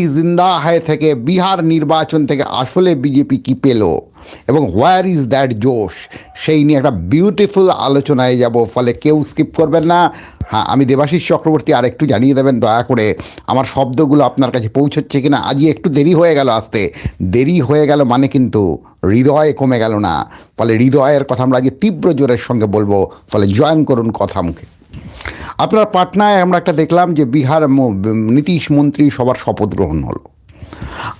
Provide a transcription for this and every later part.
জিন্দা হায় থেকে বিহার নির্বাচন থেকে আসলে বিজেপি কি পেল? এবং হোয়ার ইজ দ্যাট জোশ? সেই নিয়ে একটা বিউটিফুল আলোচনায় যাব, ফলে কেউ স্কিপ করবেন না। হ্যাঁ আমি দেবাশিস চক্রবর্তী আর একটু জানিয়ে দেবেন, দয়া করে আমার শব্দগুলো আপনার কাছে পৌঁছচ্ছে কিনা? আজই একটু দেরি হয়ে গেল আসতে। দেরি হয়ে গেল মানে কিন্তু হৃদয় কমে গেল না। ফলে হৃদয়ের কথা আমরা আজকে তীব্র জোরের সঙ্গে বলব, ফলে জয়েন করুন কথা মুখে। আপনার পাটনায় আমরা একটা দেখলাম যে বিহার নীতিশ মন্ত্রী সবার শপথ গ্রহণ হলো।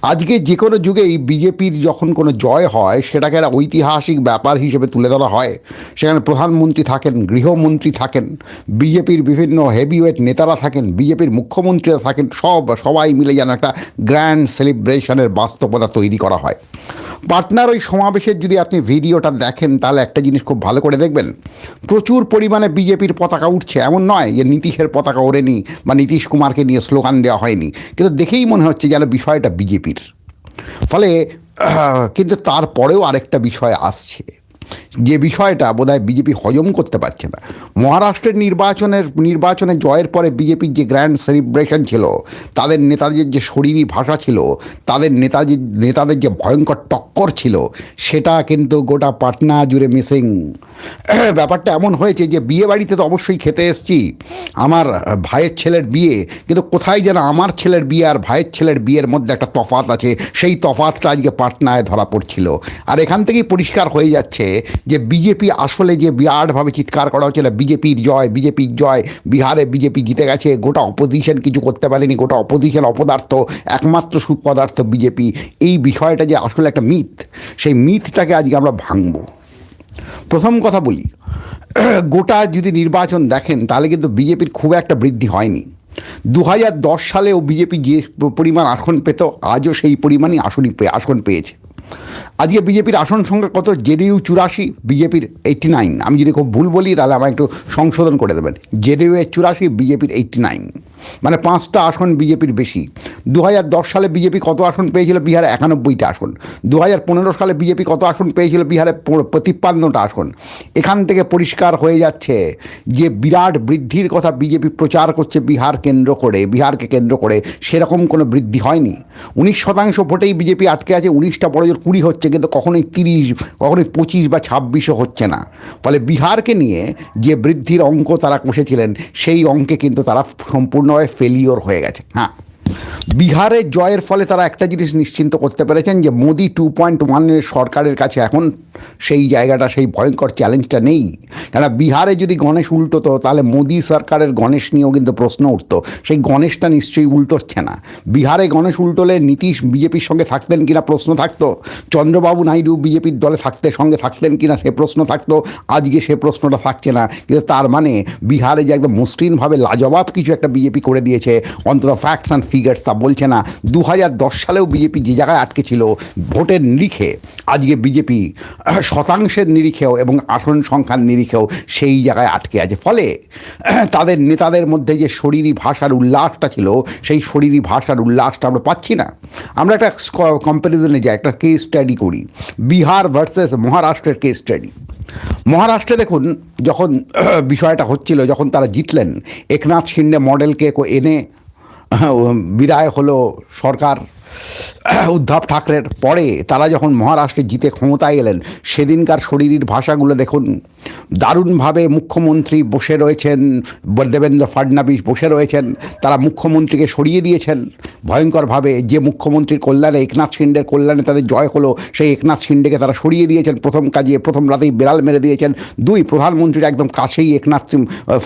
আজকে যে কোনো যুগেই বিজেপির যখন কোনো জয় হয়, সেটাকে একটা ঐতিহাসিক ব্যাপার হিসেবে তুলে ধরা হয়। সেখানে প্রধানমন্ত্রী থাকেন, গৃহমন্ত্রী থাকেন, বিজেপির বিভিন্ন হেভিওয়েট নেতারা থাকেন, বিজেপির মুখ্যমন্ত্রীরা থাকেন, সব, সবাই মিলে যেন একটা গ্র্যান্ড সেলিব্রেশনের বাস্তবতা তৈরি করা হয়। পাটনার ওই সমাবেশের যদি আপনি ভিডিওটা দেখেন, তাহলে একটা জিনিস খুব ভালো করে দেখবেন। প্রচুর পরিমাণে বিজেপির পতাকা উঠছে। এমন নয় যে নীতিশের পতাকা ওড়েনি বা নীতিশ কুমারকে নিয়ে স্লোগান দেওয়া হয়নি। কিন্তু দেখেই মনে হচ্ছে যেন বিষয়টা বিজেপির। ফলে কিন্তু তারপরেও আরেকটা বিষয় আসছে। যে বিষয়টা বোধহয় বিজেপি হজম করতে পারছে না। মহারাষ্ট্রের নির্বাচনের, নির্বাচনে জয়ের পরে বিজেপির যে গ্র্যান্ড সেলিব্রেশন ছিল, তাদের নেতাদের যে শরীরী ভাষা ছিল, তাদের নেতাজি নেতাদের যে ভয়ঙ্কর টক্কর ছিল, সেটা কিন্তু গোটা পাটনা জুড়ে মিসিং ব্যাপারটা এমন হয়েছে যে বিয়ে বাড়িতে তো অবশ্যই খেতে এসছি। আমার ভাইয়ের ছেলের বিয়ে, কিন্তু কোথায় যেন আমার ছেলের বিয়ে আর ভাইয়ের ছেলের বিয়ের মধ্যে একটা তফাত আছে। সেই তফাতটা আজকে পাটনায় ধরা পড়ছিল। আর এখান থেকেই পরিষ্কার হয়ে যাচ্ছে যে বিজেপি আসলে যে বিরাটভাবে চিৎকার করা হচ্ছে না বিজেপির জয় বিজেপির জয়, বিহারে বিজেপি জিতে গেছে, গোটা অপোজিশন কিছু করতে পারেনি, গোটা অপোজিশন অপদার্থ, একমাত্র সুপদার্থ বিজেপি। এই বিষয়টা যে আসলে একটা মিথ, সেই মিথটাকে আজকে আমরা ভাঙবো। প্রথম কথা বলি, গোটা যদি নির্বাচন দেখেন, তাহলে কিন্তু বিজেপির খুব একটা বৃদ্ধি হয়নি। দু হাজার দশ সালেও বিজেপি যে পরিমাণ আসন পেত, আজও সেই পরিমাণই আসনই আসন পেয়েছে। আজকে বিজেপির আসন সংখ্যা কত? জেডিইউ চুরাশি, বিজেপির এইটটি নাইন আমি যদি খুব ভুল বলি, তাহলে আমার একটু সংশোধন করে দেবেন। জেডিইউ এর চুরাশি, বিজেপির এইটটি নাইন মানে পাঁচটা আসন বিজেপির বেশি। দু সালে বিজেপি কত আসন পেয়েছিল? বিহারে একানব্বইটা আসন। দু সালে বিজেপি কত আসন পেয়েছিল? বিহারে তিপ্পান্নটা আসন। এখান থেকে পরিষ্কার হয়ে যাচ্ছে যে বিরাট বৃদ্ধির কথা বিজেপি প্রচার করছে বিহার কেন্দ্র করে, বিহারকে কেন্দ্র করে, সেরকম কোনো বৃদ্ধি হয়নি। উনিশ শতাংশ ভোটেই বিজেপি আটকে আছে, উনিশটা বড় জোর কুড়ি হচ্ছে, কিন্তু কখনোই তিরিশ, কখনোই পঁচিশ বা ছাব্বিশও হচ্ছে না। ফলে বিহারকে নিয়ে যে বৃদ্ধির অঙ্ক তারা কষেছিলেন, সেই অঙ্কে কিন্তু তারা সম্পূর্ণভাবে ফেলিওর হয়ে গেছে। হ্যাঁ। বিহারের জয়ের ফলে তারা একটা জিনিস নিশ্চিন্ত করতে পেরেছেন যে মোদি টু পয়েন্ট ওয়ানের সরকারের কাছে এখন সেই জায়গাটা, সেই ভয়ঙ্কর চ্যালেঞ্জটা নেই। কেন বিহারে যদি গণেশ উল্টোতো তাহলে মোদি সরকারের গণেশ নিয়েও কিন্তু প্রশ্ন উঠতো। সেই গণেশটা নিশ্চয়ই উল্টোচ্ছে না। বিহারে গণেশ উল্টোলে নীতিশ বিজেপির সঙ্গে থাকতেন কিনা প্রশ্ন থাকতো। চন্দ্রবাবু নাইডু বিজেপির দলে থাকতে সঙ্গে থাকতেন কিনা সে প্রশ্ন থাকতো। আজকে সে প্রশ্নটা থাকছে না। কিন্তু তার মানে বিহারে যে একদম মসৃণভাবে লাজবাব কিছু একটা বিজেপি করে দিয়েছে, অন্তত ফ্যাক্টস অ্যান্ড ফিগার্স তা বলছে না। দু হাজার দশ সালেও বিজেপি যে জায়গায় আটকে ছিল, ভোটের নিরিখে আজকে বিজেপি শতাংশের নিরিখেও এবং আসন সংখ্যার নিরিখেও সেই জায়গায় আটকে আছে। ফলে তাদের নেতাদের মধ্যে যে শরীরী ভাষার উল্লাসটা ছিল, সেই শরীরী ভাষার উল্লাসটা আমরা পাচ্ছি না। আমরা একটা কম্প্যারিজনে যাই, একটা কেস স্টাডি করি। বিহার ভার্সেস মহারাষ্ট্রের কেস স্টাডি মহারাষ্ট্রে দেখুন, যখন বিষয়টা হচ্ছিল, যখন তারা জিতলেন, একনাথ শিন্ডে মডেলকে এনে বিদায় হলো সরকার। উদ্ধব ঠাকরের পরে তারা যখন মহারাষ্ট্রে জিতে ক্ষমতায় এলেন, সেদিনকার শরীরের ভাষাগুলো দেখুন। দারুণভাবে মুখ্যমন্ত্রী বসে রয়েছেন, দেবেন্দ্র ফাডনাবিস বসে রয়েছেন, তারা মুখ্যমন্ত্রীকে সরিয়ে দিয়েছেন। ভয়ঙ্করভাবে যে মুখ্যমন্ত্রীর কল্যাণে, একনাথ শিন্ডের কল্যাণে তাদের জয় হলো, সেই একনাথ শিন্ডেকে তারা সরিয়ে দিয়েছেন, প্রথম কাজে, প্রথম রাতেই বেড়াল মেরে দিয়েছেন। দুই প্রধানমন্ত্রীর একদম কাছেই একনাথ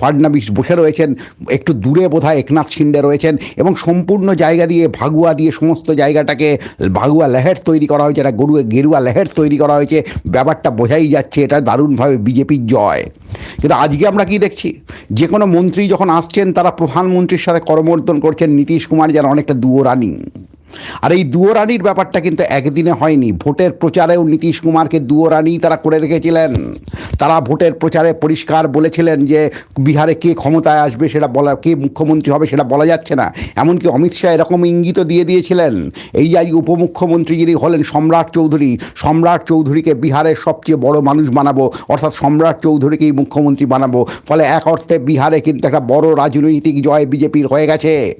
ফাডনাবিস বসে রয়েছেন। একটু দূরে বোধহয় একনাথ শিন্ডে রয়েছেন এবং সম্পূর্ণ জায়গা দিয়ে, ভাগুয়া দিয়ে সমস্ত জায়গাটাকে ভাগুয়া লেহের তৈরি করা হয়েছে, এটা গরু, গেরুয়া লেহের তৈরি করা হয়েছে। ব্যাপারটা বোঝাই যাচ্ছে, এটা দারুণভাবে বিজেপির জয়। কিন্তু আজকে আমরা কি দেখছি? যে কোনো মন্ত্রী যখন আসছেন, তারা প্রধানমন্ত্রীর সাথে করমর্দন করছেন, নীতিশ কুমার যেন অনেকটা দুয়ো রানিং। আর এই দুয়োরানির ব্যাপারটা কিন্তু একদিনে হয়নি। ভোটের প্রচারেও নীতিশ কুমারকে দুয়োরানি তারা করে রেখেছিলেন। তারা ভোটের প্রচারে পরিষ্কার বলেছিলেন যে বিহারে কে ক্ষমতায় আসবে সেটা বলা, কে মুখ্যমন্ত্রী হবে সেটা বলা যাচ্ছে না। এমনকি অমিত শাহ এরকম ইঙ্গিতও দিয়ে দিয়েছিলেন। এই যে উপমুখ্যমন্ত্রী যিনি হলেন সম্রাট চৌধুরী, সম্রাট চৌধুরীকে বিহারের সবচেয়ে বড় মানুষ বানাবো, অর্থাৎ সম্রাট চৌধুরীকেই মুখ্যমন্ত্রী বানাবো। ফলে এক অর্থে বিহারে কিন্তু একটা বড় রাজনৈতিক জয় বিজেপির হয়ে গেছে।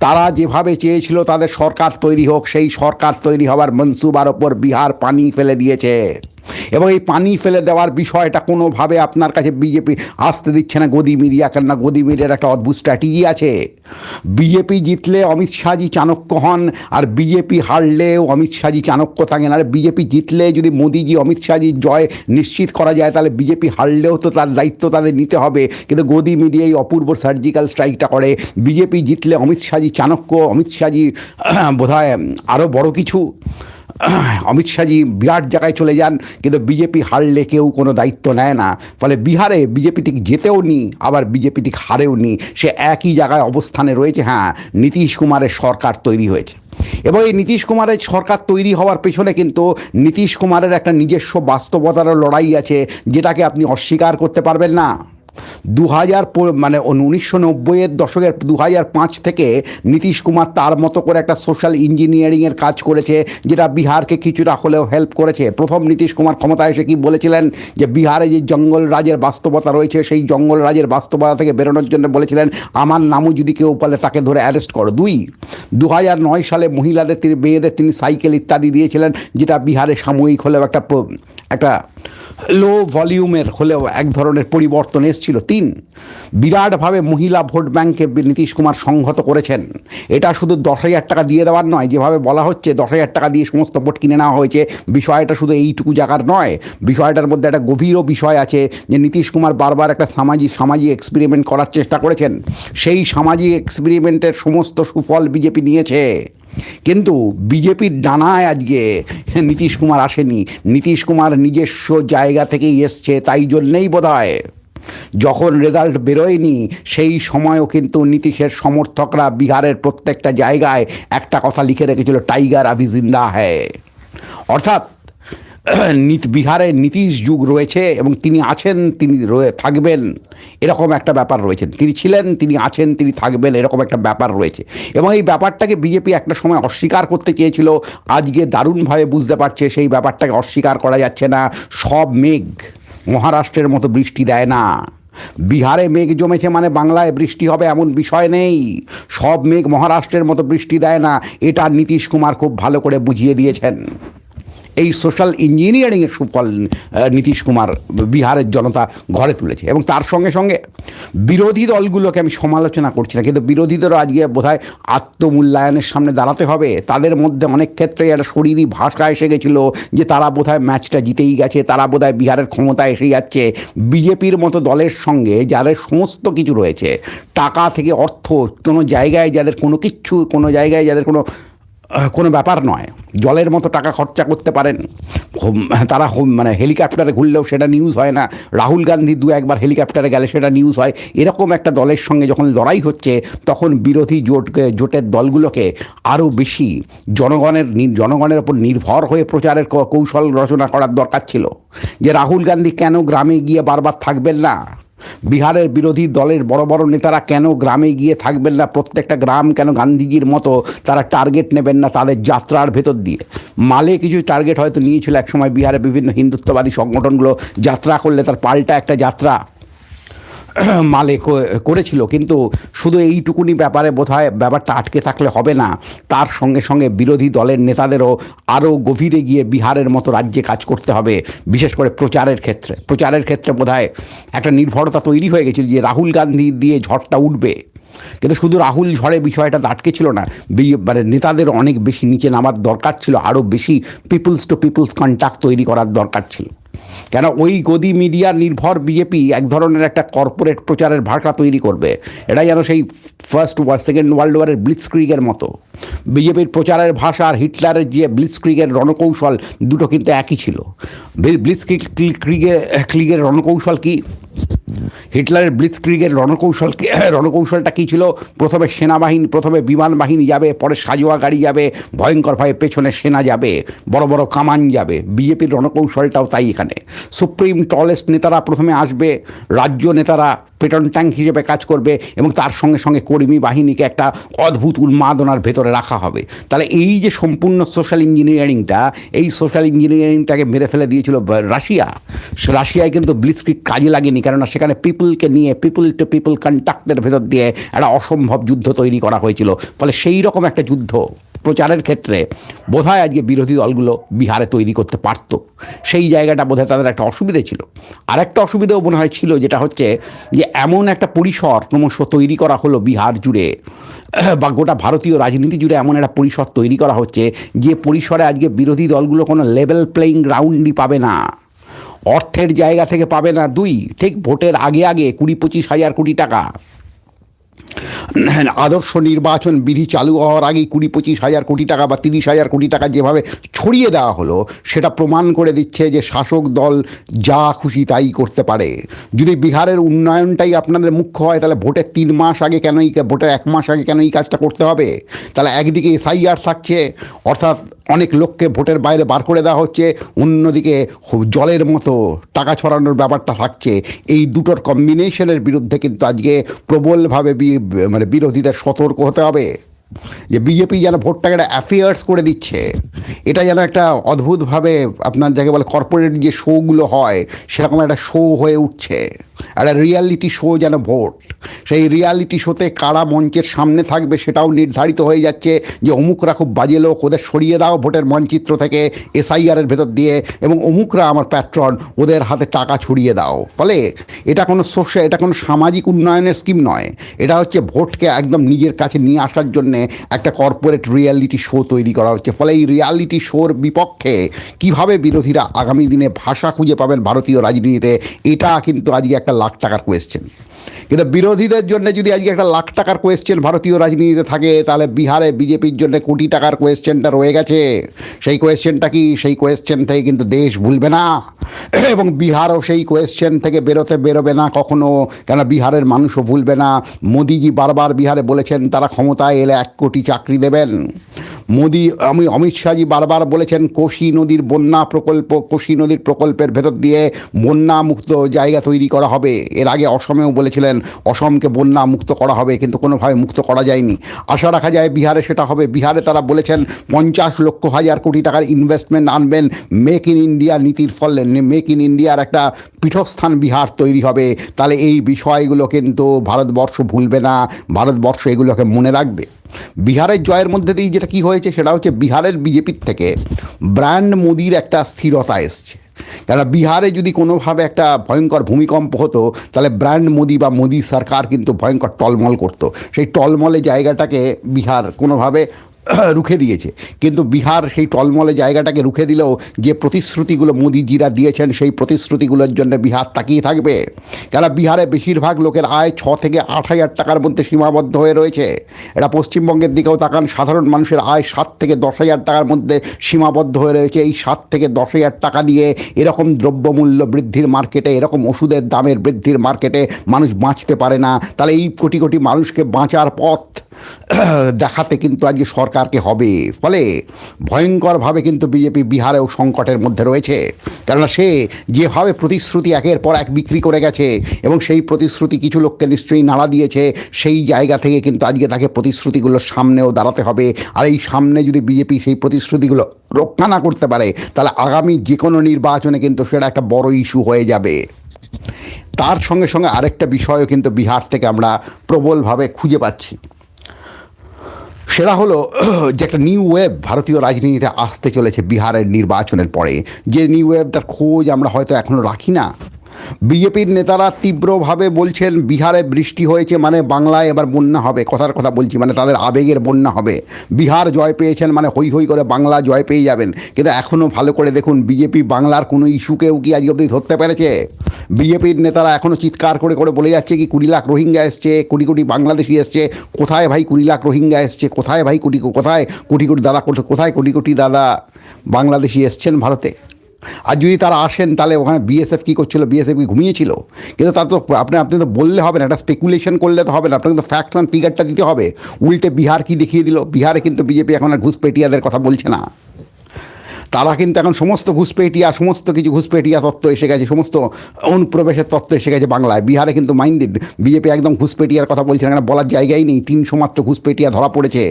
তারা যেভাবে চেয়েছিল তাদের সরকার তৈরি হোক সেই সরকার তৈরি হওয়ার মনসুবার ওপর বিহার পানি ফেলে দিয়েছে। এবং এই পানি ফেলে দেওয়ার বিষয়টা কোনোভাবে আপনার কাছে বিজেপি আসতে দিচ্ছে না। গদি মিডিয়া, কেননা গদি মিডিয়ার একটা অদ্ভুত স্ট্র্যাটেজি আছে। বিজেপি জিতলে অমিত শাহজি চাণক্য হন, আর বিজেপি হারলেও অমিত শাহজি চাণক্য থাকেন। আর বিজেপি জিতলে যদি মোদিজি, অমিত শাহজির জয় নিশ্চিত করা যায়, তাহলে বিজেপি হারলেও তো তার দায়িত্ব তাদের নিতে হবে। কিন্তু গদি মিডিয়া এই অপূর্ব সার্জিক্যাল স্ট্রাইকটা করে। বিজেপি জিতলে অমিত শাহজি চাণক্য, অমিত শাহজি বোধহয় আরও বড় কিছু। অমিত শাহজি বিরাট জায়গায় চলে যান, কিন্তু বিজেপি হারলে কেউ কোনো দায়িত্ব নেয় না। ফলে বিহারে বিজেপি ঠিক যেতেও নি আবার বিজেপি ঠিক হারেও নি সে একই জায়গায় অবস্থানে রয়েছে হ্যাঁ নীতিশ কুমারের সরকার তৈরি হয়েছে। এবং এই নীতিশ কুমারের সরকার তৈরি হওয়ার পেছনে কিন্তু নীতিশ কুমারের একটা নিজস্ব বাস্তবতারও লড়াই আছে, যেটাকে আপনি অস্বীকার করতে পারবেন না। দু হাজার মানে উনিশশো নব্বইয়ের দশকের দু হাজার পাঁচ থেকে নীতিশ কুমার তার মতো করে একটা সোশ্যাল ইঞ্জিনিয়ারিংয়ের কাজ করেছে, যেটা বিহারকে কিছুটা হলেও হেল্প করেছে। প্রথম নীতিশ কুমার ক্ষমতায় এসে কি বলেছিলেন? যে বিহারে যে জঙ্গল রাজের বাস্তবতা রয়েছে, সেই জঙ্গল রাজের বাস্তবতা থেকে বেরোনোর জন্য বলেছিলেন, আমার নামও যদি কেউ বলে তাকে ধরে অ্যারেস্ট করো। দুই দু হাজার নয় সালে মহিলাদের তিনি মেয়েদের তিনি সাইকেল ইত্যাদি দিয়েছিলেন, যেটা বিহারে সাময়িক হলেও একটা একটা লো ভলিউমের হলেও এক ধরনের পরিবর্তন এসেছিল। তিন, বিরাটভাবে মহিলা ভোট ব্যাংকে নীতিশ কুমার সংহত করেছেন। এটা শুধু দশ হাজার টাকা দিয়ে দেওয়ার নয়, যেভাবে বলা হচ্ছে দশ হাজার টাকা দিয়ে সমস্ত ভোট কিনে নেওয়া হয়েছে, বিষয়টা শুধু এইটুকু জায়গার নয়। বিষয়টার মধ্যে একটা গভীরও বিষয় আছে যে নীতিশ কুমার বারবার একটা সামাজিক সামাজিক এক্সপেরিমেন্ট করার চেষ্টা করেছেন। সেই সামাজিক এক্সপেরিমেন্টের সমস্ত সুফল বিজেপি নিয়েছে। কিন্তু বিজেপির ডানায় আজকে নীতিশ কুমার আসেনি। নীতিশ কুমার নিজস্ব জায়গা থেকেই এসছে, তাই জন্যেই বোধ যখন রেজাল্ট বেরোয়নি, সেই সময়ও কিন্তু নীতিশের সমর্থকরা বিহারের প্রত্যেকটা জায়গায় একটা কথা লিখে রেখেছিল টাইগার আভি জিন্দা হ্যায় অর্থাৎ বিহারে নীতিশ যুগ রয়েছে এবং তিনি আছেন, তিনি রয়ে থাকবেন। এরকম একটা ব্যাপার রয়েছে। তিনি ছিলেন, তিনি আছেন, তিনি থাকবেন, এরকম একটা ব্যাপার রয়েছে। এবং এই ব্যাপারটাকে বিজেপি একটা সময় অস্বীকার করতে চেয়েছিল। আজকে দারুণভাবে বুঝতে পারছে, সেই ব্যাপারটাকে অস্বীকার করা যাচ্ছে না। সব মেঘ মহারাষ্ট্রের মতো বৃষ্টি দেয় না। বিহারে মেঘ জমেছে মানে বাংলায় বৃষ্টি হবে এমন বিষয় নেই। সব মেঘ মহারাষ্ট্রের মতো বৃষ্টি দেয় না। এটা নীতিশ কুমার খুব ভালো করে বুঝিয়ে দিয়েছেন। এই সোশ্যাল ইঞ্জিনিয়ারিংয়ের সুফল নীতিশ কুমার বিহারের জনতা ঘরে তুলেছে। এবং তার সঙ্গে সঙ্গে বিরোধী দলগুলোকে আমি সমালোচনা করছি না, কিন্তু বিরোধীদেরও আজকে বোধহয় আত্মমূল্যায়নের সামনে দাঁড়াতে হবে। তাদের মধ্যে অনেক ক্ষেত্রে একটা শরীরই ভাষা এসে গেছিল যে তারা বোধহয় ম্যাচটা জিতেই গেছে, তারা বোধহয় বিহারের ক্ষমতা এসে যাচ্ছে। বিজেপির মতো দলের সঙ্গে যাদের সমস্ত কিছু রয়েছে, টাকা থেকে অর্থ কোনো জায়গায় যাদের কোনো কিচ্ছু, কোনো জায়গায় যাদের কোনো কোনো ব্যাপার নয়। জলের মতো টাকা খরচা করতে পারেন। তারা মানে হেলিকপ্টারে ঘুরলেও সেটা নিউজ হয় না। রাহুল গান্ধী দু একবার হেলিকপ্টারে গেলে সেটা নিউজ হয়। এরকম একটা দলের সঙ্গে যখন লড়াই হচ্ছে, তখন বিরোধী জোটকে জোটের দলগুলোকে আরও বেশি জনগণের জনগণের ওপর নির্ভর হয়ে প্রচারের কৌশল রচনা করার দরকার ছিল। যে রাহুল গান্ধী কেন গ্রামে গিয়ে বারবার থাকবেন না? বিহারের বিরোধী দলের বড় বড় নেতারা কেন গ্রামে গিয়ে থাকবেন না? প্রত্যেকটা গ্রাম কেন গান্ধীজির মতো তারা টার্গেট নেবেন না তাদের যাত্রার ভেতর দিয়ে? মালে কিছু টার্গেট হয়তো নিয়েছিল একসময় বিহারে বিভিন্ন হিন্দুত্ববাদী সংগঠনগুলো। যাত্রা করলে তার পাল্টা একটা যাত্রা। মালে করেছিল, কিন্তু শুধু এইটুকুনি ব্যাপারে বোধ হয় ব্যাপারটা আটকে থাকলে হবে না। তার সঙ্গে সঙ্গে বিরোধী দলের নেতাদেরও আরও গভীরে গিয়ে বিহারের মতো রাজ্যে কাজ করতে হবে, বিশেষ করে প্রচারের ক্ষেত্রে। প্রচারের ক্ষেত্রে বোধ একটা নির্ভরতা তৈরি হয়ে গেছিল যে রাহুল গান্ধী দিয়ে ঝড়টা উঠবে। কিন্তু শুধু রাহুল ঝড়ে বিষয়টা আটকে ছিল না মানে নেতাদের অনেক বেশি নিচে নামার দরকার ছিল, আরও বেশি পিপুলস টু পিপুলস কন্ট্যাক্ট তৈরি করার দরকার ছিল। কেন ওই গদি মিডিয়া নির্ভর বিজেপি এক ধরনের একটা কর্পোরেট প্রচারের ভাষা তৈরি করবে? এটা যেন সেই ফার্স্ট ওয়ার সেকেন্ড ওয়ার্ল্ড ওয়ারের ব্লিটস্ক্রিগের মতো। বিজেপির প্রচারের ভাষা আর হিটলারের যে ব্লিটস্ক্রিগের রণকৌশল দুটো কিন্তু একই ছিল। ব্লিটস্ক্রিগের ক্লিগের রণকৌশল কি? হিটলারের ব্লিৎক্রিগের রণকৌশলকে রণকৌশলটা কী ছিল? প্রথমে সেনাবাহিনী, প্রথমে বিমান বাহিনী যাবে, পরে সাজোয়া গাড়ি যাবে ভয়ঙ্করভাবে পেছনে সেনা যাবে, বড় বড় কামান যাবে। বিজেপির রণকৌশলটাও তাই এখানে। সুপ্রিম টলেস্ট নেতারা প্রথমে আসবে, রাজ্য নেতারা পেটন ট্যাঙ্ক হিসেবে কাজ করবে এবং তার সঙ্গে সঙ্গে কর্মী বাহিনীকে একটা অদ্ভুত উন্মাদনার ভেতরে রাখা হবে। তাহলে এই যে সম্পূর্ণ সোশ্যাল ইঞ্জিনিয়ারিংটা এই সোশ্যাল ইঞ্জিনিয়ারিংটাকে মেরে ফেলে দিয়েছিল রাশিয়া। রাশিয়ায় কিন্তু ব্লিসক্রিক কাজে লাগেনি, কেননা সেখানে পিপুলকে নিয়ে পিপুল টু পিপুল কন্ট্যাক্টের ভেতর দিয়ে একটা অসম্ভব যুদ্ধ তৈরি করা হয়েছিল। ফলে সেই রকম একটা যুদ্ধ প্রচারের ক্ষেত্রে বোধহয় আজকে বিরোধী দলগুলো বিহারে তৈরি করতে পারত। সেই জায়গাটা বোধহয় তাদের একটা অসুবিধে ছিল। আর একটা অসুবিধাও মনে হয় ছিল, যেটা হচ্ছে যে এমন একটা পরিসর ক্রমশ তৈরি করা হলো বিহার জুড়ে, বা গোটা ভারতীয় রাজনীতি জুড়ে এমন একটা পরিসর তৈরি করা হচ্ছে, যে পরিসরে আজকে বিরোধী দলগুলো কোনো লেভেল প্লেয়িং গ্রাউন্ডই পাবে না। অর্থের জায়গা থেকে পাবে না দুই, ঠিক ভোটের আগে আগে কুড়ি পঁচিশ হাজার কোটি টাকা। আদর্শ নির্বাচন বিধি চালু হওয়ার আগেই কুড়ি পঁচিশ হাজার কোটি টাকা বা তিরিশ হাজার কোটি টাকা যেভাবে ছড়িয়ে দেওয়া হলো, সেটা প্রমাণ করে দিচ্ছে যে শাসক দল যা খুশি তাই করতে পারে। যদি বিহারের উন্নয়নটাই আপনাদের মুখ্য হয়, তাহলে ভোটের তিন মাস আগে কেন এই ভোটের এক মাস আগে কেন এই কাজটা করতে হবে? তাহলে একদিকে এসআইআর থাকছে, অর্থাৎ অনেক লোককে ভোটের বাইরে বার করে দেওয়া হচ্ছে, অন্যদিকে জলের মতো টাকা ছড়ানোর ব্যাপারটা থাকছে। এই দুটোর কম্বিনেশনের বিরুদ্ধে কিন্তু আজকে প্রবলভাবে মানে বিরোধীদের সতর্ক হতে হবে। যে বিজেপি যেন ভোটটাকে একটা অ্যাফেয়ার্স করে দিচ্ছে। এটা যেন একটা অদ্ভুতভাবে আপনার যাকে বলে কর্পোরেট যে শোগুলো হয়, সেরকম একটা শো হয়ে উঠছে। একটা রিয়ালিটি শো যেন ভোট। সেই রিয়ালিটি শোতে কারা মঞ্চের সামনে থাকবে সেটাও নির্ধারিত হয়ে যাচ্ছে যে অমুকরা খুব বাজে লোক, ওদের সরিয়ে দাও ভোটের মঞ্চিত্র থেকে এসআইআরের ভেতর দিয়ে এবং অমুকরা আমার প্যাট্রন ওদের হাতে টাকা ছড়িয়ে দাও। ফলে এটা কোনো সোশ্যাল এটা কোনো সামাজিক উন্নয়নের স্কিম নয়। এটা হচ্ছে ভোটকে একদম নিজের কাছে নিয়ে আসার জন্যে একটা কর্পোরেট রিয়ালিটি শো তৈরি করা হচ্ছে। ফলে এই রিয়ালিটি শোর বিপক্ষে কীভাবে বিরোধীরা আগামী দিনে ভাষা খুঁজে পাবেন ভারতীয় রাজনীতিতে, এটা কিন্তু আজকে একটা লাখ টাকার কোয়েশ্চেন কিন্তু বিরোধীদের জন্য যদি আজকে একটা লাখ টাকার কোয়েশ্চেন ভারতীয় রাজনীতিতে থাকে, তাহলে বিহারে বিজেপির জন্য কোটি টাকার কোয়েশ্চেনটা রয়ে গেছে। সেই কোয়েশ্চেনটা কি? সেই কোয়েশ্চেন থেকে কিন্তু দেশ ভুলবে না। এবং বিহারও সেই কোয়েশ্চেন থেকে বেরোতে বেরোবে না কখনো। কেন বিহারের মানুষও ভুলবে না। মোদিজি বারবার বিহারে বলেছেন, তারা ক্ষমতায় এলে এক কোটি চাকরি দেবেন। মোদি, আমি অমিত শাহজি বারবার বলেছেন, কোশি নদীর বন্যা প্রকল্প, কোশি নদীর প্রকল্পের ভেতর দিয়ে বন্যা মুক্ত জায়গা তৈরি করা হবে। এর আগে অসমেও বলেছিলেন, অসমকে বন্যা মুক্ত করা হবে, কিন্তু কোনোভাবে মুক্ত করা যায়নি। আশা রাখা যায় বিহারে সেটা হবে। বিহারে তারা বলেছেন, পঞ্চাশ লক্ষ হাজার কোটি টাকার ইনভেস্টমেন্ট আনবেন মেক ইন ইন্ডিয়া নীতির ফলে মেক ইন ইন্ডিয়ার একটা পীঠস্থান বিহার তৈরি হবে। তাহলে এই বিষয়গুলো কিন্তু ভারতবর্ষ ভুলবে না, ভারতবর্ষ এগুলোকে মনে রাখবে। বিহারের জয়ের মধ্যে দিয়ে যেটা কি হয়েছে সেটা হচ্ছে বিহারের বিজেপির থেকে ব্র্যান্ড মোদির একটা স্থিরতা এসছে। কেননা বিহারে যদি কোনোভাবে একটা ভয়ঙ্কর ভূমিকম্প হতো, তাহলে ব্র্যান্ড মোদি বা মোদি সরকার কিন্তু ভয়ঙ্কর টলমল করতো। সেই টলমলে জায়গাটাকে বিহার কোনোভাবে রুখে দিয়েছে। কিন্তু বিহার সেই টলমলে জায়গাটাকে রুখে দিলেও যে প্রতিশ্রুতিগুলো মোদিজিরা দিয়েছেন, সেই প্রতিশ্রুতিগুলোর জন্য বিহার তাকিয়ে থাকবে। কেন বিহারে বেশিরভাগ লোকের আয় ছ থেকে আট হাজার টাকার মধ্যে সীমাবদ্ধ হয়ে রয়েছে। এটা পশ্চিমবঙ্গের দিকেও তাকান, সাধারণ মানুষের আয় সাত থেকে দশ হাজার টাকার মধ্যে সীমাবদ্ধ হয়ে রয়েছে। এই সাত থেকে দশ হাজার টাকা নিয়ে এরকম দ্রব্যমূল্য বৃদ্ধির মার্কেটে, এরকম ওষুধের দামের বৃদ্ধির মার্কেটে মানুষ বাঁচতে পারে না। তাহলে এই কোটি কোটি মানুষকে বাঁচার পথ দেখাতে কিন্তু আজকে সরকারকে হবে। ফলে ভয়ঙ্করভাবে কিন্তু বিজেপি বিহারেও সংকটের মধ্যে রয়েছে। কেননা সে যেভাবে প্রতিশ্রুতি একের পর এক বিক্রি করে গেছে এবং সেই প্রতিশ্রুতি কিছু লোককে নিশ্চয়ই নাড়া দিয়েছে, সেই জায়গা থেকে কিন্তু আজকে তাকে প্রতিশ্রুতিগুলোর সামনেও দাঁড়াতে হবে। আর এই সামনে যদি বিজেপি সেই প্রতিশ্রুতিগুলো রক্ষা না করতে পারে, তাহলে আগামী যে কোনো নির্বাচনে কিন্তু সেটা একটা বড় ইস্যু হয়ে যাবে। তার সঙ্গে সঙ্গে আরেকটা বিষয়ও কিন্তু বিহার থেকে আমরা প্রবলভাবে খুঁজে পাচ্ছি। সেটা হলো, যে একটা নিউ ওয়েব ভারতীয় রাজনীতিতে আসতে চলেছে বিহারের নির্বাচনের পরে। যে নিউ ওয়েবটার খোঁজ আমরা হয়তো এখনও রাখি না। বিজেপির নেতারা তীব্রভাবে বলছেন, বিহারে বৃষ্টি হয়েছে মানে বাংলায় এবার বন্যা হবে, কথার কথা বলছি মানে তাদের আবেগের বন্যা হবে। বিহার জয় পেয়েছেন মানে হই হই করে বাংলা জয় পেয়ে যাবেন। কিন্তু এখনও ভালো করে দেখুন, বিজেপি বাংলার কোনো ইস্যুকেও কি আজকে অবধি ধরতে পেরেছে? বিজেপির নেতারা এখনও চিৎকার করে করে বলে যাচ্ছে কি, কুড়ি লাখ রোহিঙ্গা এসছে কোটি কোটি বাংলাদেশি এসছে, কোথায় ভাই কুড়ি লাখ রোহিঙ্গা এসছে, কোথায় ভাই কোটি, কোথায় কোটি কোটি দাদা, কোথায় কোটি কোটি দাদা বাংলাদেশি এসছেন ভারতে? আর যদি তারা আসেন, তাহলে ওখানে বিএসএফ কী করছিল? বিএসএফ কি ঘুমিয়েছিল? কিন্তু তা তো আপনি আপনি তো বললে হবে না, একটা স্পেকুলেশন করলে তো হবে না। আপনাকে তো ফ্যাক্টস অ্যান্ড ফিগারটা দিতে হবে। উল্টে বিহার কি দেখিয়ে দিল? বিহারে কিন্তু বিজেপি এখন আর ঘুষপেটিয়াদের কথা বলছে না। তারা কিন্তু এখন সমস্ত ঘুষপেটিয়া, সমস্ত কিছু ঘুষপেটিয়া তত্ত্ব এসে গেছে, সমস্ত অনুপ্রবেশের তত্ত্ব এসে গেছে বাংলায়। বিহারে কিন্তু মাইন্ডেড বিজেপি একদম ঘুষপেটিয়ার কথা বলছে না বলার জায়গাই নেই, তিনশো মাত্র ঘুষপেটিয়া ধরা পড়েছে।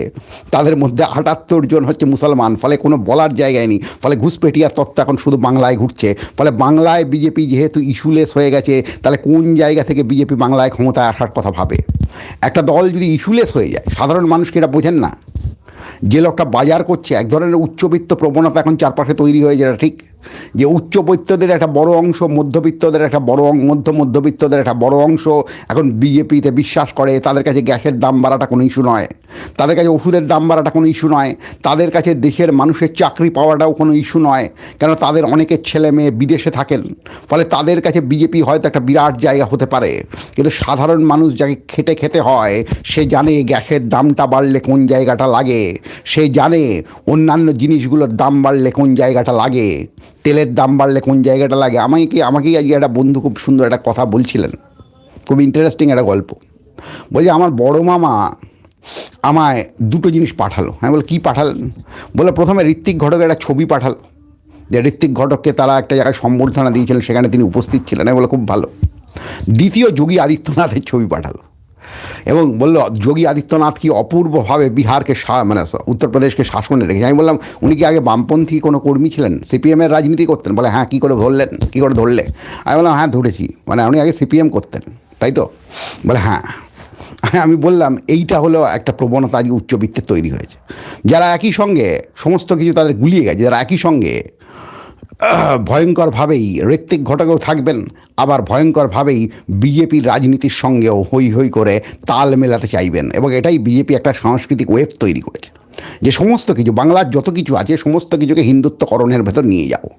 তাদের মধ্যে আটাত্তর জন হচ্ছে মুসলমান, ফলে কোনো বলার জায়গায় নেই। ফলে ঘুষপেটিয়ার তত্ত্ব এখন শুধু বাংলায় ঘুরছে। ফলে বাংলায় বিজেপি যেহেতু ইস্যুলেস হয়ে গেছে, তাহলে কোন জায়গা থেকে বিজেপি বাংলায় ক্ষমতায় আসার কথা ভাবে? একটা দল যদি ইস্যুলেস হয়ে যায়, সাধারণ মানুষকে এটা বোঝেন না? যে লোকটা বাজার করছে এক ধরনের উচ্চবিত্ত প্রবণতা এখন চারপাশে তৈরি হয়েছে এটা ঠিক? যে উচ্চবিত্তদের একটা বড় অংশ, মধ্যবিত্তদের একটা বড় মধ্য মধ্যবিত্তদের একটা বড় অংশ এখন বিজেপিতে বিশ্বাস করে, তাদের কাছে গ্যাসের দাম বাড়াটা কোনো ইস্যু নয়। তাদের কাছে ওষুধের দাম বাড়াটা কোনো ইস্যু নয়। তাদের কাছে দেশের মানুষের চাকরি পাওয়াটাও কোনো ইস্যু নয়। কেন তাদের অনেকের ছেলে মেয়ে বিদেশে থাকেন। ফলে তাদের কাছে বিজেপি হয়তো একটা বিরাট জায়গা হতে পারে। কিন্তু সাধারণ মানুষ যাকে খেটে খেতে হয়, সে জানে গ্যাসের দামটা বাড়লে কোন জায়গাটা লাগে। সে জানে অন্যান্য জিনিসগুলোর দাম বাড়লে কোন জায়গাটা লাগে। তেলের দাম বাড়লে কোন জায়গাটা লাগে? আমাকে কি আমাকেই আজকে একটা বন্ধু খুব সুন্দর একটা কথা বলছিলেন। খুব ইন্টারেস্টিং একটা গল্প। বলছে, আমার বড় মামা আমায় দুটো জিনিস পাঠালো। হ্যাঁ বলে কী পাঠালেন বলে প্রথমে ঋত্বিক ঘটকের একটা ছবি পাঠালো। যে ঋত্বিক ঘটককে তারা একটা জায়গায় সম্বর্ধনা দিয়েছিলেন, সেখানে তিনি উপস্থিত ছিলেন। বলে খুব ভালো। দ্বিতীয় যোগী আদিত্যনাথের ছবি পাঠালো। এবং বলল, যোগী আদিত্যনাথ কি অপূর্বভাবে বিহারকে মানে উত্তরপ্রদেশকে শাসনে রেখেছে? আমি বললাম, উনি কি আগে বামপন্থী কোনো কর্মী ছিলেন? সিপিএমের রাজনীতি করতেন? বলে হ্যাঁ কী করে ধরলেন? কী করে ধরলে? আমি বললাম হ্যাঁ ধরেছি। মানে উনি আগে সিপিএম করতেন, তাই তো? বলে হ্যাঁ। হ্যাঁ আমি বললাম, এইটা হলো একটা প্রবণতা আজকে উচ্চবিত্তের তৈরি হয়েছে। যারা একই সঙ্গে সমস্ত কিছু তাদের গুলিয়ে গেছে, যারা একই সঙ্গে ভয়ঙ্করভাবেই ঋত্বিক ঘটকেও থাকবেন, আবার ভয়ঙ্করভাবেই বিজেপির রাজনীতির সঙ্গেও হই হই করে তাল মেলাতে চাইবেন এবং এটাই বিজেপি একটা সাংস্কৃতিক ওয়েব তৈরি করেছে। যে সমস্ত কিছু, বাংলার যত কিছু আছে, সমস্ত কিছুকে হিন্দুত্বকরণের ভেতর নিয়ে যাও।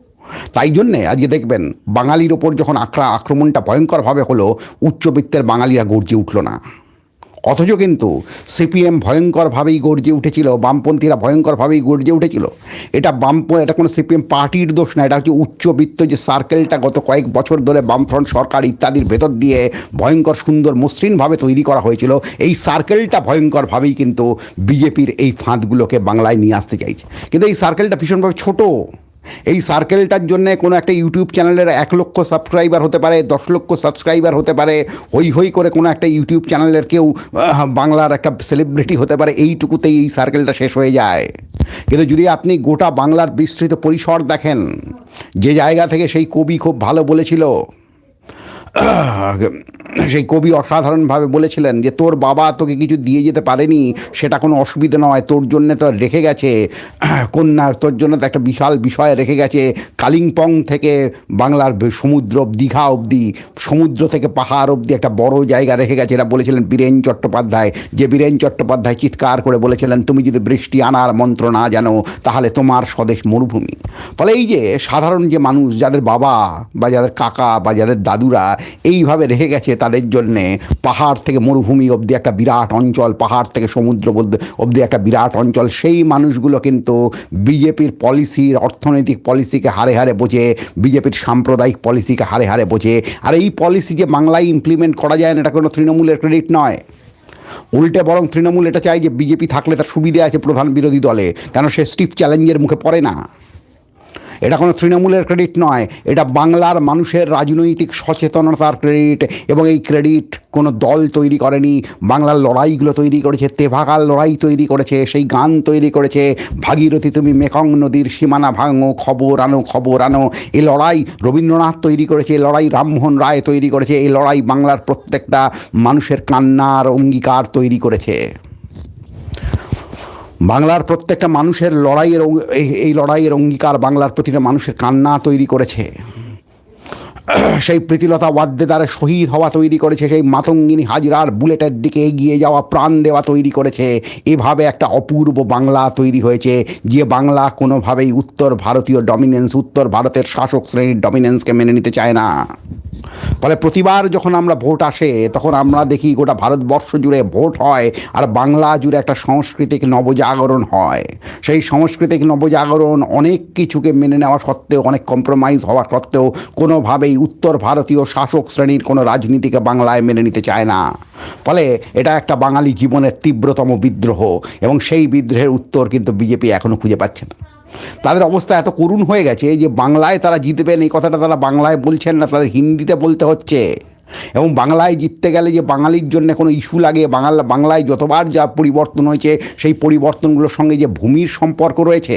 তাই জন্যে আজকে দেখবেন, বাঙালির ওপর যখন আক্রা আক্রমণটা ভয়ঙ্করভাবে হলো, উচ্চবিত্তের বাঙালিরা গর্জে উঠল না। অথচ কিন্তু সিপিএম ভয়ঙ্করভাবেই গর্জে উঠেছিল, বামপন্থীরা ভয়ঙ্করভাবেই গর্জে উঠেছিল। এটা বামপ, এটা কোনো সিপিএম পার্টির দোষ না, এটা হচ্ছে উচ্চবিত্ত যে সার্কেলটা গত কয়েক বছর ধরে বামফ্রন্ট সরকার ইত্যাদির ভেতর দিয়ে ভয়ঙ্কর, সুন্দর, মসৃণভাবে তৈরি করা হয়েছিল। এই সার্কেলটা ভয়ঙ্করভাবেই কিন্তু বিজেপির এই ফাঁদগুলোকে বাংলায় নিয়ে আসতে চাইছে। কিন্তু এই সার্কেলটা ভীষণভাবে ছোটো। এই সার্কেলটার জন্য কোনো একটা ইউটিউব চ্যানেলের এক লক্ষ সাবস্ক্রাইবার হতে পারে, দশ লক্ষ সাবস্ক্রাইবার হতে পারে, হই হই করে কোনো একটা ইউটিউব চ্যানেলের কেউ বাংলার একটা সেলিব্রিটি হতে পারে, এইটুকুতেই এই সার্কেলটা শেষ হয়ে যায়। কিন্তু যদি আপনি গোটা বাংলার বিস্তৃত পরিসর দেখেন, যে জায়গা থেকে সেই কবি খুব ভালো বলেছিল সেই কবি অসাধারণভাবে বলেছিলেন যে, তোর বাবা তোকে কিছু দিয়ে যেতে পারেনি, সেটা কোনো অসুবিধা নয়, তোর জন্য তো রেখে গেছে। কন্যা, তোর জন্য তো একটা বিশাল বিষয় রেখে গেছে। কালিম্পং থেকে বাংলার সমুদ্র দীঘা অবধি, সমুদ্র থেকে পাহাড় অবধি একটা বড় জায়গা রেখে গেছে। এটা বলেছিলেন বীরেন চট্টোপাধ্যায়। যে বীরেন চট্টোপাধ্যায় চিৎকার করে বলেছিলেন, তুমি যদি বৃষ্টি আনার মন্ত্র না জানো, তাহলে তোমার স্বদেশ মরুভূমি। ফলে এই যে, সাধারণ যে মানুষ, যাদের বাবা বা যাদের কাকা বা যাদের দাদুরা এইভাবে রেখে গেছে তাদের জন্যে পাহাড় থেকে মরুভূমি অবধি একটা বিরাট অঞ্চল, পাহাড় থেকে সমুদ্র অবধি একটা বিরাট অঞ্চল। সেই মানুষগুলো কিন্তু বিজেপির পলিসির অর্থনৈতিক পলিসিকে হারে হারে বোঝে, বিজেপির সাম্প্রদায়িক পলিসিকে হারে হারে বোঝে। আর এই পলিসি যে বাংলায় ইমপ্লিমেন্ট করা যায় না, এটা কোনো তৃণমূলের ক্রেডিট নয়। উল্টে বরং তৃণমূল এটা চায় যে বিজেপি থাকলে তার সুবিধে আছে প্রধান বিরোধী দলে, কেন সে স্টিফ চ্যালেঞ্জের মুখে পড়ে না? এটা কোনো তৃণমূলের ক্রেডিট নয়। এটা বাংলার মানুষের রাজনৈতিক সচেতনতার ক্রেডিট এবং এই ক্রেডিট কোনো দল তৈরি করেনি। বাংলার লড়াইগুলো তৈরি করেছে, তেভাগাল লড়াই তৈরি করেছে, সেই গান তৈরি করেছে। ভাগীরথী, তুমি মেকং নদীর সীমানা ভাঙো, খবর আনো খবর আনো। এই লড়াই রবীন্দ্রনাথ তৈরি করেছে, এই লড়াই রামমোহন রায় তৈরি করেছে, এই লড়াই বাংলার প্রত্যেকটা মানুষের কান্নার অঙ্গীকার তৈরি করেছে। বাংলার প্রত্যেকটা মানুষের লড়াইয়ের এই- লড়াইয়ের অঙ্গীকার বাংলার প্রতিটা মানুষের কান্না তৈরি করেছে। সেই প্রীতিলতা ওয়াদ্দেদারে শহীদ হওয়া তৈরি করেছে, সেই মাতঙ্গিনী হাজরার বুলেটের দিকে এগিয়ে যাওয়া প্রাণ দেওয়া তৈরি করেছে। এভাবে একটা অপূর্ব বাংলা তৈরি হয়েছে, যে বাংলা কোনোভাবেই উত্তর ভারতীয় ডমিনেন্স উত্তর ভারতের শাসক শ্রেণির ডমিনেন্সকে মেনে নিতে চায় না। ফলে প্রতিবার যখন আমরা ভোট আসে, তখন আমরা দেখি গোটা ভারতবর্ষ জুড়ে ভোট হয় আর বাংলা জুড়ে একটা সাংস্কৃতিক নবজাগরণ হয়। সেই সাংস্কৃতিক নবজাগরণ অনেক কিছুকে মেনে নেওয়া সত্ত্বেও, অনেক কম্প্রোমাইজ হওয়া সত্ত্বেও কোনোভাবেই উত্তর ভারতীয় শাসক শ্রেণির কোনো রাজনীতিকে বাংলায় মেনে নিতে চায় না। ফলে এটা একটা বাঙালি জীবনের তীব্রতম বিদ্রোহ এবং সেই বিদ্রোহের উত্তর কিন্তু বিজেপি এখনও খুঁজে পাচ্ছে না। তাদের অবস্থা এত করুণ হয়ে গেছে যে বাংলায় তারা জিতবেন এই কথাটা তারা বাংলায় বলছেন না, তাদের হিন্দিতে বলতে হচ্ছে। এবং বাংলায় জিততে গেলে যে বাঙালির জন্য কোনো ইস্যু লাগে বাংলা বাংলায় যতবার যা পরিবর্তন হয়েছে, সেই পরিবর্তনগুলোর সঙ্গে যে ভূমির সম্পর্ক রয়েছে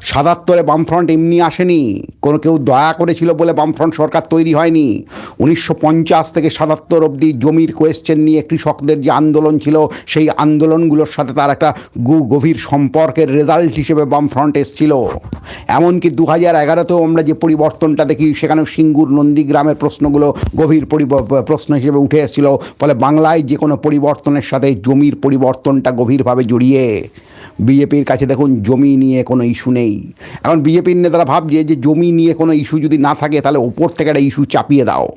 সাতাত্তরে বামফ্রন্ট এমনি আসেনি। কোনো কেউ দয়া করেছিল বলে বামফ্রন্ট সরকার তৈরি হয়নি। উনিশশো পঞ্চাশ থেকে সাতাত্তর অবধি জমির কোয়েশ্চেন নিয়ে কৃষকদের যে আন্দোলন ছিল, সেই আন্দোলনগুলোর সাথে তার একটা গু- গভীর সম্পর্কের রেজাল্ট হিসেবে বামফ্রন্ট এসেছিল। এমনকি দু হাজার এগারোতেও আমরা যে পরিবর্তনটা দেখি, সেখানেও সিঙ্গুর নন্দীগ্রামের প্রশ্নগুলো গভীর প্রশ্ন হিসেবে উঠে এসেছিল। ফলে বাংলায় যে কোনো পরিবর্তনের সাথে জমির পরিবর্তনটা গভীরভাবে জড়িয়ে বিজেপির কাছে দেখুন জমি নিয়ে কোনো ইস্যু নেই। এখন বিজেপির নেতারা ভাবছে যে জমি নিয়ে কোনো ইস্যু যদি না থাকে, তাহলে ওপর থেকে একটা ইস্যু চাপিয়ে দাও।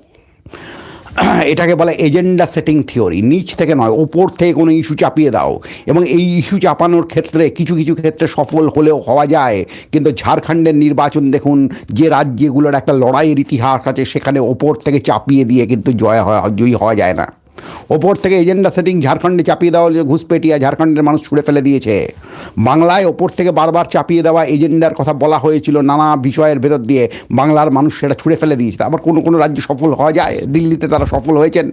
এটাকে বলে এজেন্ডা সেটিং থিওরি। নিচ থেকে নয়, ওপর থেকে কোনো ইস্যু চাপিয়ে দাও। এবং এই ইস্যু চাপানোর ক্ষেত্রে, কিছু কিছু ক্ষেত্রে সফল হলেও হওয়া যায়। কিন্তু ঝাড়খণ্ডের নির্বাচন দেখুন, যে রাজ্যগুলোর একটা লড়াইয়ের ইতিহাস আছে, সেখানে ওপর থেকে চাপিয়ে দিয়ে কিন্তু জয় হয় জয়ী হওয়া যায় না। ওপর থেকে এজেন্ডা সেটিং ঝাড়খণ্ডে চাপিয়ে দেওয়া যে ঘুষপেটিয়া ঝাড়খণ্ডের মানুষ ছুঁড়ে ফেলে দিয়েছে। বাংলায় ওপর থেকে বারবার চাপিয়ে দেওয়া এজেন্ডার কথা বলা হয়েছিল, নানা বিষয়ের ভেতর দিয়ে বাংলার মানুষ সেটা ছুঁড়ে ফেলে দিয়েছে। আবার কোনো কোনো রাজ্য সফল হওয়া যায়? দিল্লিতে তারা সফল হয়েছেন।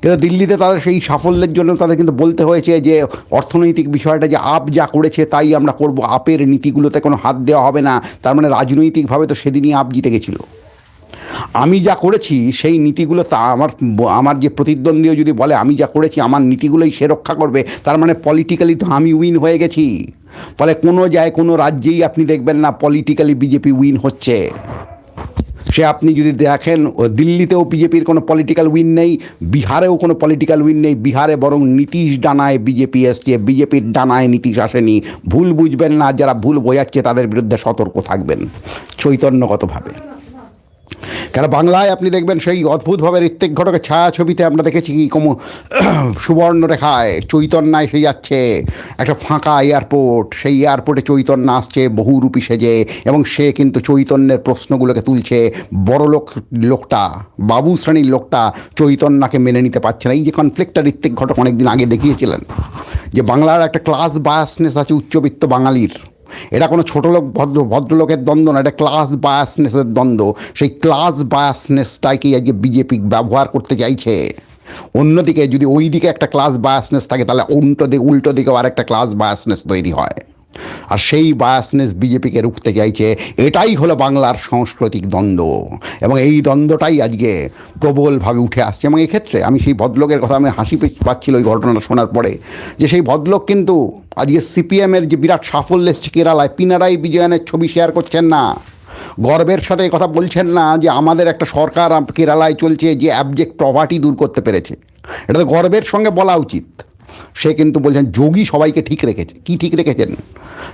কিন্তু দিল্লিতে তাদের সেই সাফল্যের জন্য তাদের কিন্তু বলতে হয়েছে যে, অর্থনৈতিক বিষয়টা যে আপ যা করেছে তাই আমরা করব। আপের নীতিগুলোতে কোনো হাত দেওয়া হবে না। তার মানে রাজনৈতিকভাবে তো সেদিনই আপ জিতে গেছিল। আমি যা করেছি, সেই নীতিগুলো তা আমার আমার যে প্রতিদ্বন্দ্বীও যদি বলে, আমি যা করেছি, আমার নীতিগুলোই সে রক্ষা করবে, তার মানে পলিটিক্যালি তো আমি উইন হয়ে গেছি। ফলে কোনো যায় কোনো রাজ্যেই আপনি দেখবেন না পলিটিক্যালি বিজেপি উইন হচ্ছে। সে আপনি যদি দেখেন দিল্লিতেও বিজেপির কোনো পলিটিক্যাল উইন নেই, বিহারেও কোনো পলিটিক্যাল উইন নেই, বিহারে বরং নীতিশ ডানায় বিজেপি এসছে বিজেপির ডানায় নীতিশ আসেনি। ভুল বুঝবেন না, যারা ভুল বোঝাচ্ছে, তাদের বিরুদ্ধে সতর্ক থাকবেন, চৈতন্যগতভাবে। কেন বাংলায় আপনি দেখবেন সেই অদ্ভুতভাবে ঋত্বিক ঘটকের ছায়া ছবিতে আমরা দেখেছি কি কম, সুবর্ণরেখায় চৈতন্যায় এসে যাচ্ছে, একটা ফাঁকা এয়ারপোর্ট, সেই এয়ারপোর্টে চৈতন্য আসছে, বহুরূপী সেজে, এবং সে কিন্তু চৈতন্যের প্রশ্নগুলোকে তুলছে, বড় লোক, লোকটা, বাবু শ্রেণির লোকটা চৈতন্যকে মেনে নিতে পারছে না। এই যে কনফ্লিক্টটা ঋত্বিক ঘটক অনেকদিন আগে দেখিয়েছিলেন, যে বাংলার একটা ক্লাস বায়াসনেস আছে উচ্চবিত্ত বাঙালির। এটা কোনো ছোটো লোক, ভদ্র, ভদ্রলোকের দ্বন্দ্ব না, এটা ক্লাস বায়াসনেসের দ্বন্দ্ব। সেই ক্লাস বায়াসনেসটাকেই আজকে বিজেপি ব্যবহার করতে চাইছে? অন্যদিকে যদি ওই দিকে একটা ক্লাস বায়াসনেস থাকে, তাহলে উল্টো দিকে, উল্টো দিকেও আরেকটা ক্লাস বায়াসনেস তৈরি হয়। আর সেই বায়াসনেস বিজেপিকে রুখতে চাইছে, এটাই হলো বাংলার সাংস্কৃতিক দ্বন্দ্ব। এবং এই দ্বন্দ্বটাই আজকে প্রবলভাবে উঠে আসছে। এবং এক্ষেত্রে আমি সেই ভদ্রলোকের কথা আমি হাসি পাচ্ছিল ওই ঘটনাটা শোনার পরে, যে সেই ভদ্রলোক কিন্তু আজকে সিপিএমের যে বিরাট সাফল্য এসছে কেরালায়, পিনারাই বিজয়নের ছবি শেয়ার করছেন না। গর্বের সাথে কথা বলছেন না যে আমাদের একটা সরকার কেরালায় চলছে যে অ্যাবজেক্ট প্রভার্টি দূর করতে পেরেছে। এটা তো গর্বের সঙ্গে বলা উচিত। সে কিন্তু বলছেন, যোগী সবাইকে ঠিক রেখেছে। কি ঠিক রেখেছেন?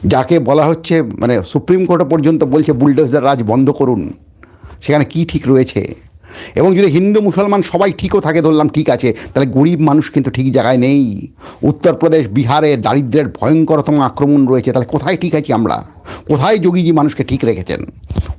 যাকে বলা হচ্ছে মানে সুপ্রিম কোর্টে পর্যন্ত বলছে, বুলডোজার রাজ বন্ধ করুন। সেখানে কি ঠিক রয়েছে? এবং যদি হিন্দু মুসলমান সবাই ঠিকও থাকে, ধরলাম ঠিক আছে, তাহলে গরিব মানুষ কিন্তু ঠিক জায়গায় নেই। উত্তরপ্রদেশ, বিহারে দারিদ্রের ভয়ঙ্করতম আক্রমণ রয়েছে, তাহলে কোথায় ঠিক আছি আমরা? কোথায় যোগীজি মানুষকে ঠিক রেখেছেন?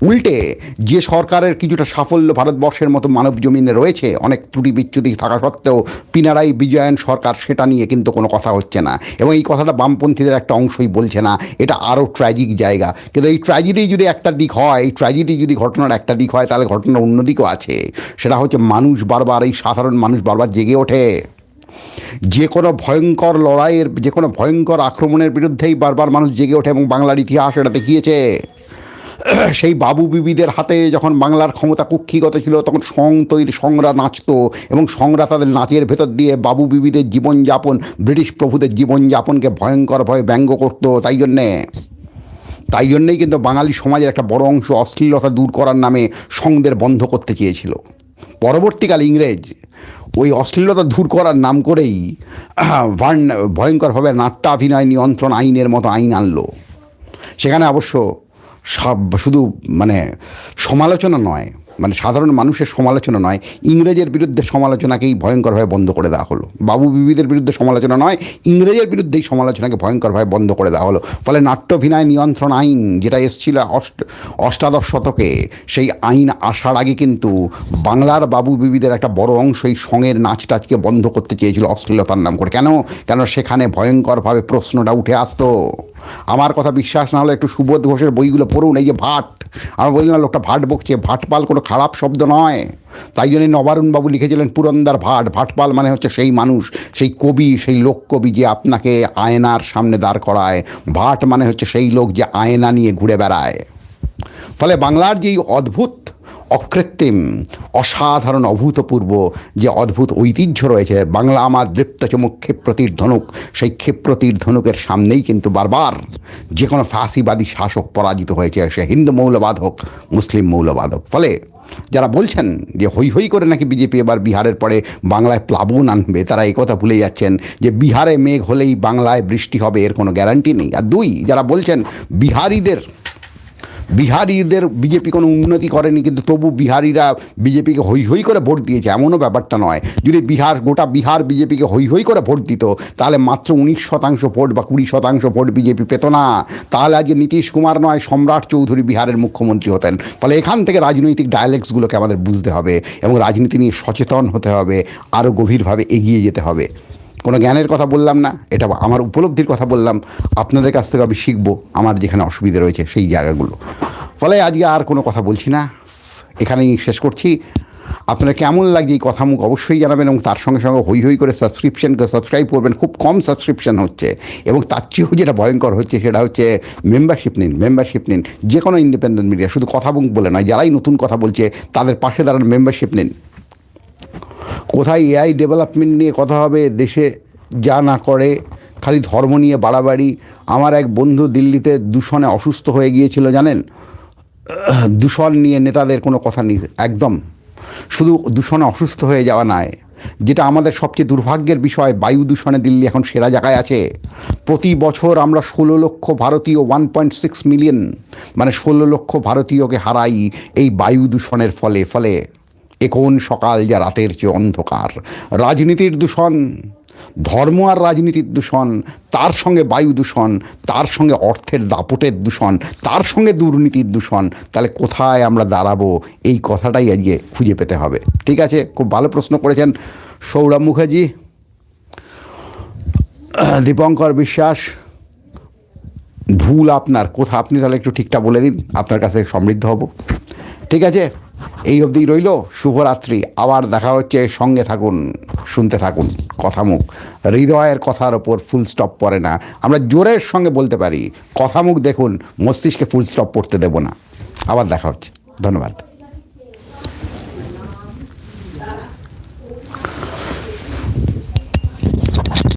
উল্টে যে সরকারের কিছুটা সাফল্য ভারতবর্ষের মতো মানব জমিনে রয়েছে, অনেক ত্রুটি বিচ্যুতি থাকা সত্ত্বেও পিনারাই বিজয়ন সরকার, সেটা নিয়ে কিন্তু কোনো কথা হচ্ছে না। এবং এই কথাটা বামপন্থীদের একটা অংশই বলছে না, এটা আরও ট্র্যাজিক জায়গা। কিন্তু এই ট্র্যাজেডি যদি একটা দিক হয়, এই ট্র্যাজেডি যদি ঘটনার একটা দিক হয়, তাহলে ঘটনার অন্য দিকও আছে। সেটা হচ্ছে মানুষ বারবার, এই সাধারণ মানুষ বারবার জেগে ওঠে। যে কোনো ভয়ঙ্কর লড়াইয়ের, যে কোনো ভয়ঙ্কর আক্রমণের বিরুদ্ধেই বারবার মানুষ জেগে ওঠে এবং বাংলার ইতিহাস এটা দেখিয়েছে। সেই বাবু বিবিদের হাতে যখন বাংলার ক্ষমতা কুক্ষিগত ছিল, তখন সং তৈরি সংরা নাচতো এবং সংরা তাদের নাচের ভেতর দিয়ে বাবু বিবিদের জীবনযাপন, ব্রিটিশ প্রভুদের জীবনযাপনকে ভয়ঙ্করভাবে ব্যঙ্গ করতো। তাই জন্যে, তাই জন্যেই কিন্তু বাঙালি সমাজের একটা বড় অংশ অশ্লীলতা দূর করার নামে সংদের বন্ধ করতে চেয়েছিল। পরবর্তীকালে ইংরেজ ওই অশ্লীলতা দূর করার নাম করেই ভার্ণ ভয়ঙ্করভাবে নাট্যাভিনয় নিয়ন্ত্রণ আইনের মতো আইন আনলো। সেখানে অবশ্য সব, শুধু মানে সমালোচনা নয় মানে সাধারণ মানুষের সমালোচনা নয়, ইংরেজের বিরুদ্ধে সমালোচনাকেই ভয়ঙ্করভাবে বন্ধ করে দেওয়া হলো। বাবু বিবিদের বিরুদ্ধে সমালোচনা নয়, ইংরেজের বিরুদ্ধেই সমালোচনাকে ভয়ঙ্করভাবে বন্ধ করে দেওয়া হলো। ফলে নাট্যভিনয় নিয়ন্ত্রণ আইন যেটা এসেছিল অষ্ট, অষ্টাদশ শতকে, সেই আইন আসার আগে কিন্তু বাংলার বাবু বিবিদের একটা বড় অংশ এই সঙের নাচ টাচকে বন্ধ করতে চেয়েছিল অশ্লীলতার নাম করে। কেন? কেন সেখানে ভয়ঙ্করভাবে প্রশ্নটা উঠে আসতো? আমার কথা বিশ্বাস না হলে একটু সুবোধ ঘোষের বইগুলো পড়ুন, এই যে ভাট। আমি বলি না লোকটা ভাট বকছে ভাটপাল কোনো খারাপ শব্দ নয়। তাই জন্য নবারুণবাবু লিখেছিলেন, পুরন্দার ভাট, ভাটপাল মানে হচ্ছে সেই মানুষ, সেই কবি, সেই লোক কবি যে আপনাকে আয়নার সামনে দাঁড় করায়। ভাট মানে হচ্ছে সেই লোক যে আয়না নিয়ে ঘুরে বেড়ায়। ফলে বাংলার যেই অদ্ভুত অকৃত্রিম, অসাধারণ, অভূতপূর্ব যে অদ্ভুত ঐতিহ্য রয়েছে। বাংলা আমার দৃপ্ত চমুক, ক্ষিপ্রতির ধনুক। সেই ক্ষিপ্রতির ধনুকের সামনেই কিন্তু বারবার যে কোনো ফাঁসিবাদী শাসক পরাজিত হয়েছে। সে হিন্দু মৌলবাদ হোক মুসলিম মৌলবাদ হোক ফলে যারা বলছেন যে হই হই করে নাকি বিজেপি এবার বিহারের পরে বাংলায় প্লাবন আনবে, তারা এই কথা ভুলে যাচ্ছেন যে বিহারে মেঘ হলেই বাংলায় বৃষ্টি হবে, এর কোনো গ্যারান্টি নেই। আর দুই, যারা বলছেন বিহারিদের বিহারিদের বিজেপি কোনো উন্নতি করেনি, কিন্তু তবু বিহারিরা বিজেপিকে হই হই করে ভোট দিয়েছে। এমনও ব্যাপারটা নয়, যদি বিহার, গোটা বিহার বিজেপিকে হই হই করে ভোট দিত, তাহলে মাত্র উনিশ শতাংশ ভোট বা কুড়ি শতাংশ ভোট বিজেপি পেত না। তাহলে আজকে নীতিশ কুমার নয়, সম্রাট চৌধুরী বিহারের মুখ্যমন্ত্রী হতেন। ফলে এখান থেকে রাজনৈতিক ডায়ালেক্টসগুলোকে আমাদের বুঝতে হবে এবং রাজনীতি নিয়ে সচেতন হতে হবে, আরও গভীরভাবে এগিয়ে যেতে হবে। কোনো জ্ঞানের কথা বললাম না, এটা আমার উপলব্ধির কথা বললাম, আপনাদের কাছ থেকে আমি শিখব আমার যেখানে অসুবিধা রয়েছে সেই জায়গাগুলো। ফলে আজকে আর কোনো কথা বলছি না। এখানেই শেষ করছি। আপনারা কেমন লাগছে এই কথা মুখ অবশ্যই জানাবেন এবং তার সঙ্গে সঙ্গে হই হই করে সাবস্ক্রিপশনকে সাবস্ক্রাইব করবেন। খুব কম সাবস্ক্রিপশন হচ্ছে এবং তার চেয়েও যেটা ভয়ঙ্কর হচ্ছে সেটা হচ্ছে মেম্বারশিপ নিন মেম্বারশিপ নিন। যে কোনো ইন্ডিপেন্ডেন্ট মিডিয়া শুধু কথা মুখ বলে নয়, যারাই নতুন কথা বলছে, তাদের পাশে দাঁড়ান মেম্বারশিপ নিন। কোথায় এআই ডেভেলপমেন্ট নিয়ে কথা হবে, দেশে যা না করে, খালি ধর্ম নিয়ে বাড়াবাড়ি। আমার এক বন্ধু দিল্লিতে দূষণে অসুস্থ হয়ে গিয়েছিল, জানেন? দূষণ নিয়ে নেতাদের কোনো কথা নেই, একদম। শুধু দূষণে অসুস্থ হয়ে যাওয়া নয়, যেটা আমাদের সবচেয়ে দুর্ভাগ্যের বিষয়, বায়ু দূষণে দিল্লি এখন সেরা জায়গায় আছে। প্রতি বছর আমরা ষোলো লক্ষ ভারতীয় ওয়ান পয়েন্ট সিক্স মিলিয়ন মানে ষোলো লক্ষ ভারতীয়কে হারাই এই বায়ু দূষণের ফলে ফলে। এখন সকাল যা রাতের চেয়ে অন্ধকার? রাজনীতির দূষণ, ধর্ম আর রাজনীতির দূষণ, তার সঙ্গে বায়ু দূষণ, তার সঙ্গে অর্থের দাপটের দূষণ, তার সঙ্গে দুর্নীতির দূষণ, তাহলে কোথায় আমরা দাঁড়াবো? এই কথাটাই আজকে খুঁজে পেতে হবে। ঠিক আছে? খুব ভালো প্রশ্ন করেছেন সৌরভ মুখার্জি। দীপঙ্কর বিশ্বাস, ভুল আপনার। কোথা আপনি তাহলে একটু ঠিকঠাক বলে দিন, আপনার কাছে সমৃদ্ধ হব। ঠিক আছে? এই অবধি রইল শুভরাত্রি। আবার দেখা হচ্ছে, সঙ্গে থাকুন, শুনতে থাকুন কথা মুখ হৃদয়ের কথার ওপর ফুল স্টপ পড়ে না। আমরা জোরের সঙ্গে বলতে পারি কথা মুখ দেখুন, মস্তিষ্কে ফুল স্টপ পড়তে দেব না। আবার দেখা হচ্ছে। ধন্যবাদ।